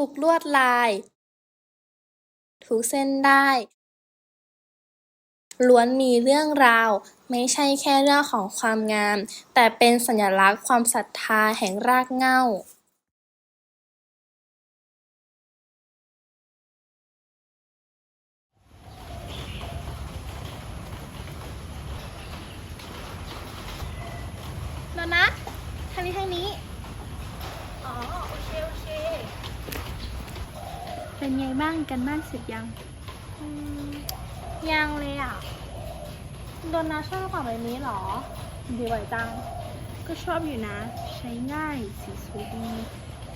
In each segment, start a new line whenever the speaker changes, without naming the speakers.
ทุกลวดลาย ทุกเส้นได้ ล้วนมีเรื่องราว ไม่ใช่แค่เรื่องของความงาม แต่เป็นสัญลักษณ์ความศรัทธาแห่งรากเหง้าโดนัทางนี้ทางนี้ อ๋อ โอเค โอเค
เป็นไงบ้างกันบ้านเสร็จยัง
อืมยังเลยอะ โดนัทชอบกระเป๋าใบนี้เหรอ
ดีไหวจัง ก็ชอบอยู่นะ ใช้ง่ายสีสวยดี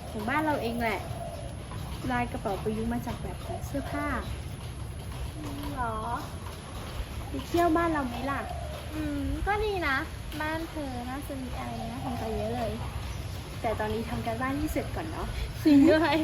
ของบ้านเราเองแหละ ลายกระเป๋าประยุกต์มาจากแบบของเสื้อผ้า
เหรอไ
ปเที่ยวบ้านเราไหมล่ะ
อืม ก็ดีนะ บ้านเธอน่าจะมีอะไรน่าสนใจเยอะเลย
แต่ตอนนี้ทำการบ้านที่เสร็จก่อนเนาะจริงด
้วย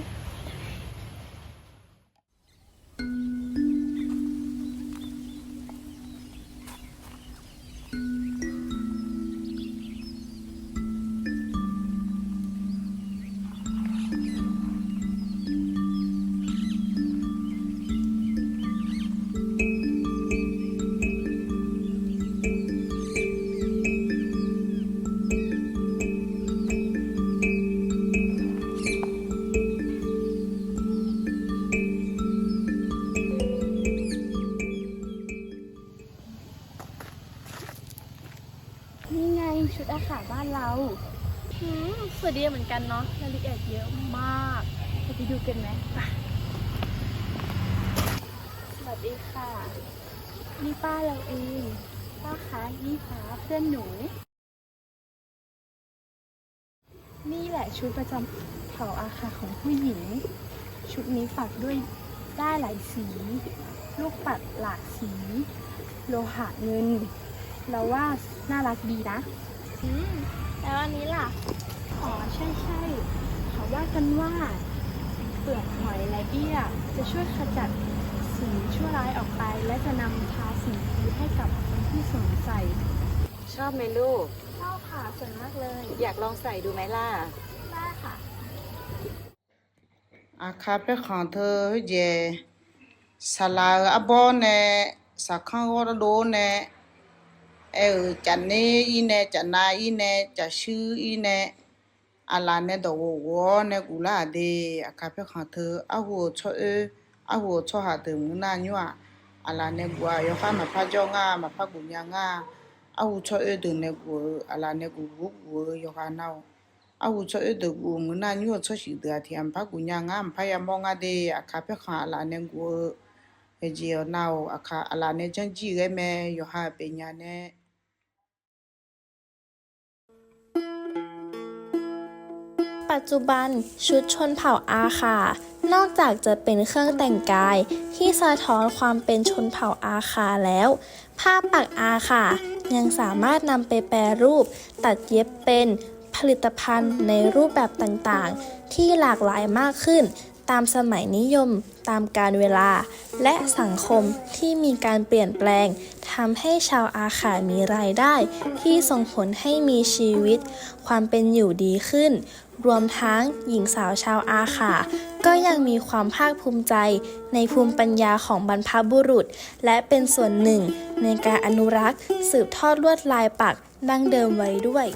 นี่ไงชุดอาขาบ้านเรา
อืมสวยดีเหมือนกันเนาะรายละเอียดเยอะมากเ
ราไปดูกันไหมไปสวัสดีค่ะ นี่ป้าเราเอง ป้าคะนี่ฟ้าเพื่อนหนู นี่แหละชุดประจำเผ่าอาคาของผู้หญิง ชุดนี้ฝักด้วยได้ายหลายสี ลูกปัดหลากสี โลหะเงิน เราว่าน่ารักดีนะ
อืมแล้วอันนี้ล่ะ
อ๋อใช่ใช่เขาว่ากันว่า เปลือกหอยและเบี้ย จะช่วยขจัดสิ่งชั่วร้ายออกไป และจะนำพาสิ่งดีให้กับคนที่สวมใส่
ชอบไหมลูก
ชอบค่ะสวยมากเลย
อยากลองใส่ดูไหมล่ะ
ได้ค่ะ
เออจะเนี่ยอีเนี่ยจะนนาอีเนี่ยจะชื่ออีเนี่ยอะไรเนี่ยตัววเนี่ยกูลาเดอาคาเปขันเธออาหัวชอเออาหัวชอหาเติมนาญัวอะไรเนี่ยกัวยอข้ามาพาจ้องอ่ามาพากุญยางาอาหัวชอเอเดินเนี่ยกัวอะไรเนี่ยกูกูกูยอข้าเนาอาหัวชอเอเดกูงนาญัวชอสิเดียเทียมพากุญยางามพายามองอะเดอาคาเปขันอะไรเนี่ยกัวเยเจ้าหนาอาคาอะไรเนี่ยจังจีเกเมยังหาเป็นยังเนี่ย
ปัจจุบันชุดชนเผ่าอาคานอกจากจะเป็นเครื่องแต่งกาย ที่สะท้อนความเป็นชนเผ่าอาคาแล้ว ผ้าปักอาคายังสามารถนำไปแปรรูป ตัดเย็บเป็นผลิตภัณฑ์ในรูปแบบต่างๆ ที่หลากหลายมากขึ้น ตามสมัยนิยม ตามการเวลา และสังคมที่มีการเปลี่ยนแปลงทำให้ชาวอาขามีรายได้ ที่ส่งผลให้มีชีวิต ความเป็นอยู่ดีขึ้น รวมทั้งหญิงสาวชาวอาขาก็ยังมีความภาคภูมิใจในภูมิปัญญาของบรรพบุรุษ และเป็นส่วนหนึ่งในการอนุรักษ์ สืบทอดลวดลายปักดั้งเดิมไว้ด้วย